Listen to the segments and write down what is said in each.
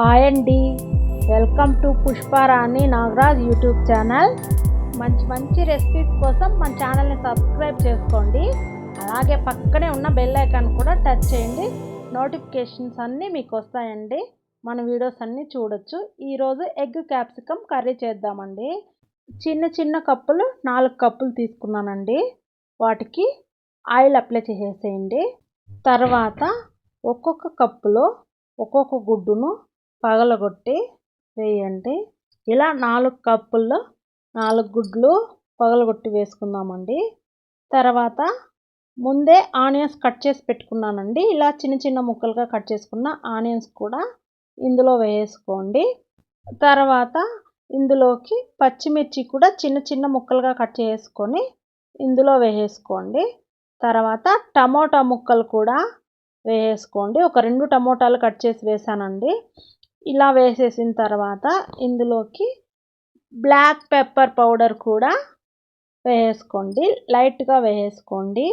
Hi అండి. Welcome to Pushparani Nagaraj YouTube channel. మంచి మంచి రెసిపీస్ కోసం మన ఛానల్ని సబ్స్క్రైబ్ చేసుకోండి. అలాగే పక్కనే ఉన్న బెల్ ఐకాన్ కూడా టచ్ చేయండి. నోటిఫికేషన్స్ అన్నీ మీకు వస్తాయండి. మన వీడియోస్ అన్నీ చూడొచ్చు. ఈరోజు ఎగ్ క్యాప్సికమ్ కర్రీ చేద్దామండి. చిన్న చిన్న కప్పులు నాలుగు కప్పులు తీసుకున్నానండి. వాటికి ఆయిల్ అప్లై చేసేసేయండి తర్వాత ఒక్కొక్క కప్పులో ఒక్కొక్క గుడ్డును పగలగొట్టి వేయండి. ఇలా నాలుగు కప్పుల్లో నాలుగు గుడ్లు పగలగొట్టి వేసుకుందామండి. తర్వాత ముందే ఆనియన్స్ కట్ చేసి పెట్టుకున్నానండి. ఇలా చిన్న చిన్న ముక్కలుగా కట్ చేసుకున్న ఆనియన్స్ కూడా ఇందులో వేసుకోండి. తర్వాత ఇందులోకి పచ్చిమిర్చి కూడా చిన్న చిన్న ముక్కలుగా కట్ చేసుకొని ఇందులో వేసేసుకోండి తర్వాత టమోటా ముక్కలు కూడా వేసేసుకోండి ఒక రెండు టమోటాలు కట్ చేసి వేసానండి. ఇలా వేసేసిన తర్వాత ఇందులోకి బ్లాక్ పెప్పర్ పౌడర్ కూడా వేసుకోండి. లైట్గా వేసుకోండి.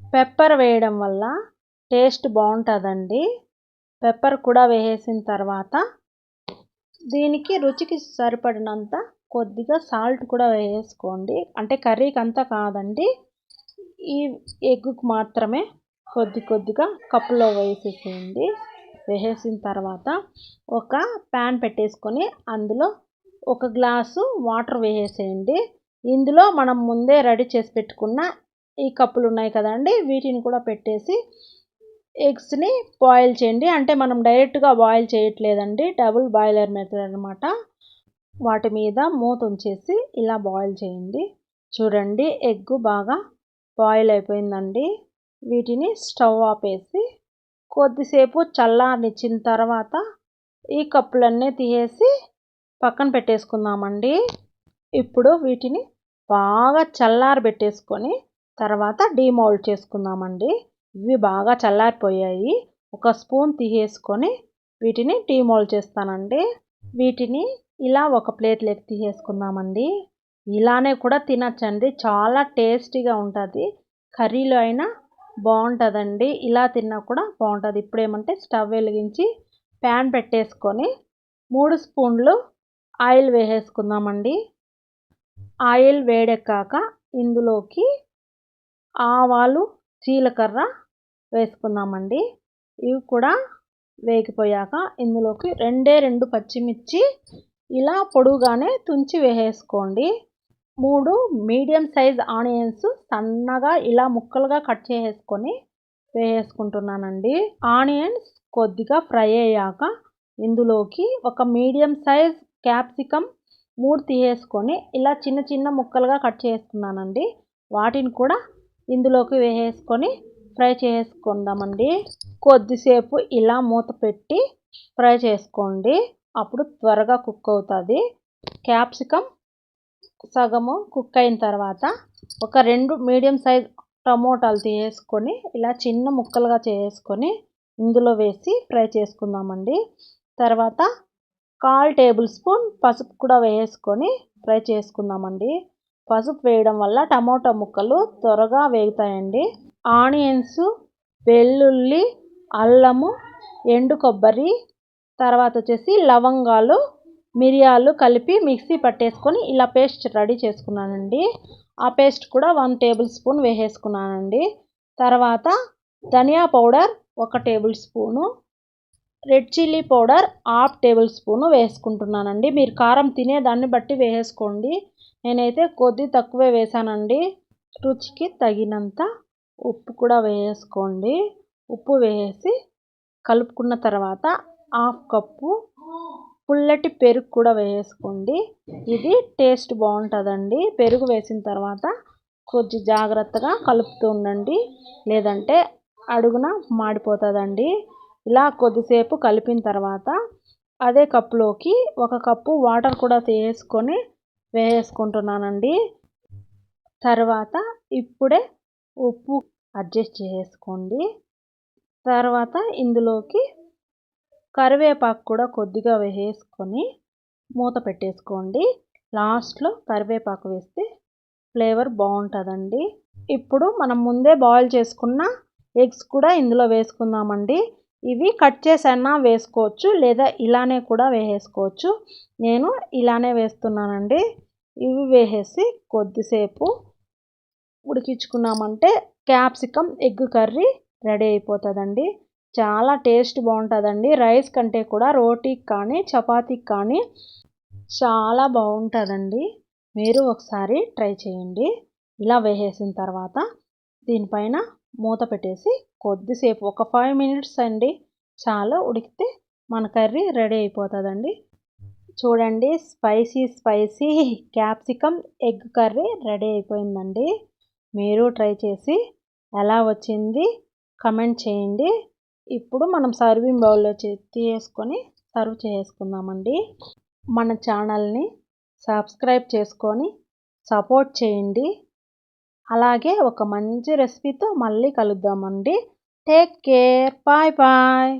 పెప్పర్ వేయడం వల్ల టేస్ట్ బాగుంటుందండి. పెప్పర్ కూడా వేసేసిన తర్వాత దీనికి రుచికి సరిపడినంత కొద్దిగా సాల్ట్ కూడా వేసుకోండి. అంటే కర్రీకి అంతా కాదండి. ఈ ఎగ్గుకు మాత్రమే కొద్ది కొద్దిగా కప్పులో వేసేసేయండి. వేసేసిన తర్వాత ఒక ప్యాన్ పెట్టేసుకొని అందులో ఒక గ్లాసు వాటర్ వేసేసేయండి. ఇందులో మనం ముందే రెడీ చేసి పెట్టుకున్న ఈ కప్పులు ఉన్నాయి కదండి వీటిని కూడా పెట్టేసి ఎగ్స్ని బాయిల్ చేయండి. అంటే మనం డైరెక్ట్గా బాయిల్ చేయట్లేదండి డబుల్ బాయిలర్ మెథడ్ అనమాట వాటి మీద మూత ఉంచేసి ఇలా బాయిల్ చేయండి. చూడండి ఎగ్ బాగా బాయిల్ అయిపోయిందండి. వీటిని స్టవ్ ఆపేసి కొద్దిసేపు చల్లారనిచ్చిన తర్వాత ఈ కప్పులన్నీ తీసేసి పక్కన పెట్టేసుకుందామండి. ఇప్పుడు వీటిని బాగా చల్లారబెట్టేసుకొని తర్వాత డీమౌల్డ్ చేసుకుందామండి. ఇవి బాగా చల్లారిపోయాయి. ఒక స్పూన్ తీసేసుకొని వీటిని డీమౌల్డ్ చేస్తానండి. వీటిని ఇలా ఒక ప్లేట్లోకి తీసేసుకుందామండి. ఇలానే కూడా తినచ్చండి. చాలా టేస్టీగా ఉంటుంది. కర్రీలో అయినా బాగుంటుందండి. ఇలా తిన్నా కూడా బాగుంటుంది. ఇప్పుడు ఏమంటే స్టవ్ వెలిగించి ప్యాన్ పెట్టేసుకొని మూడు స్పూన్లు ఆయిల్ వేసేసుకుందామండి. ఆయిల్ వేడెక్కాక ఇందులోకి ఆవాలు జీలకర్ర వేసుకుందామండి. ఇవి కూడా వేగిపోయాక ఇందులోకి రెండే రెండు పచ్చిమిర్చి ఇలా పొడుగానే తుంచి వేసేసుకోండి. మూడు మీడియం సైజ్ ఆనియన్స్ సన్నగా ఇలా ముక్కలుగా కట్ చేసేసుకొని వేసుకుంటున్నానండి ఆనియన్స్ కొద్దిగా ఫ్రై అయ్యాక ఇందులోకి ఒక మీడియం సైజ్ క్యాప్సికమ్ మూడు తీసేసుకొని ఇలా చిన్న చిన్న ముక్కలుగా కట్ చేసుకున్నానండి వాటిని కూడా ఇందులోకి వేసుకొని ఫ్రై చేసుకుందామండి కొద్దిసేపు ఇలా మూత పెట్టి ఫ్రై చేసుకోండి. అప్పుడు త్వరగా కుక్ అవుతుంది. క్యాప్సికమ్ సగము కుక్ అయిన తర్వాత ఒక రెండు మీడియం సైజ్ టమోటాలు తీసుకొని ఇలా చిన్న ముక్కలుగా చేసుకొని ఇందులో వేసి ఫ్రై చేసుకుందామండి. తర్వాత కాల్ టేబుల్ స్పూన్ పసుపు కూడా వేసుకొని ఫ్రై చేసుకుందామండి. పసుపు వేయడం వల్ల టమోటా ముక్కలు త్వరగా వేగుతాయండి. ఆనియన్స్ వెల్లుల్లి అల్లము ఎండు కొబ్బరి తర్వాత వచ్చేసి లవంగాలు మిరియాలు కలిపి మిక్సీ పట్టేసుకొని ఇలా పేస్ట్ రెడీ చేసుకున్నానండి. ఆ పేస్ట్ కూడా వన్ టేబుల్ స్పూన్ వేసేసుకున్నానండి. తర్వాత ధనియా పౌడర్ ఒక tablespoon red chilli powder half tablespoon వేసుకుంటున్నానండి. మీరు కారం తినేదాన్ని బట్టి వేసుకోండి. నేనైతే కొద్ది తక్కువే వేసానండి. రుచికి తగినంత ఉప్పు కూడా వేసుకోండి. ఉప్పు వేసి కలుపుకున్న తర్వాత హాఫ్ కప్పు పుల్లటి పెరుగు కూడా వేసుకోండి. ఇది టేస్ట్ బాగుంటుందండి. పెరుగు వేసిన తర్వాత కొంచెం జాగ్రత్తగా కలుపుతూ ఉండండి. లేదంటే అడుగున మాడిపోతుందండి. ఇలా కొద్దిసేపు కలిపిన తర్వాత అదే కప్పులోకి ఒక కప్పు వాటర్ కూడా వేసుకొని వేసుకుంటున్నానండి. తర్వాత ఇప్పుడే ఉప్పు అడ్జస్ట్ చేసుకోండి. తర్వాత ఇందులోకి కరివేపాకు కూడా కొద్దిగా వేసుకొని మూత పెట్టేసుకోండి. లాస్ట్లో కరివేపాకు వేస్తే ఫ్లేవర్ బాగుంటుందండి. ఇప్పుడు మనం ముందే బాయిల్ చేసుకున్న ఎగ్స్ కూడా ఇందులో వేసుకుందామండి. ఇవి కట్ చేసైనా వేసుకోవచ్చు లేదా ఇలానే కూడా వేసేసుకోవచ్చు. నేను ఇలానే వేస్తున్నానండి. ఇవి వేసేసి కొద్దిసేపు ఉడికించుకున్నామంటే క్యాప్సికమ్ ఎగ్ కర్రీ రెడీ అయిపోతుందండి. చాలా టేస్ట్ బాగుంటుందండి. రైస్ కంటే కూడా రోటీకి కానీ చపాతీకి కానీ చాలా బాగుంటుందండి. మీరు ఒకసారి ట్రై చేయండి. ఇలా వేసేసిన తర్వాత దీనిపైన మూత పెట్టేసి కొద్దిసేపు ఒక ఫైవ్ మినిట్స్ అండి చాలా ఉడికితే మన కర్రీ రెడీ అయిపోతుందండి. చూడండి spicy spicy capsicum egg curry ready అయిపోయిందండి. మీరు ట్రై చేసి ఎలా వచ్చింది కమెంట్ చేయండి. ఇప్పుడు మనం సర్వింగ్ బౌల్లో తీసుకొని సర్వ్ చేసుకుందామండి. మన ఛానల్ని సబ్స్క్రైబ్ చేసుకొని సపోర్ట్ చేయండి. అలాగే ఒక మంచి రెసిపీతో మళ్ళీ కలుద్దామండి. Take care bye bye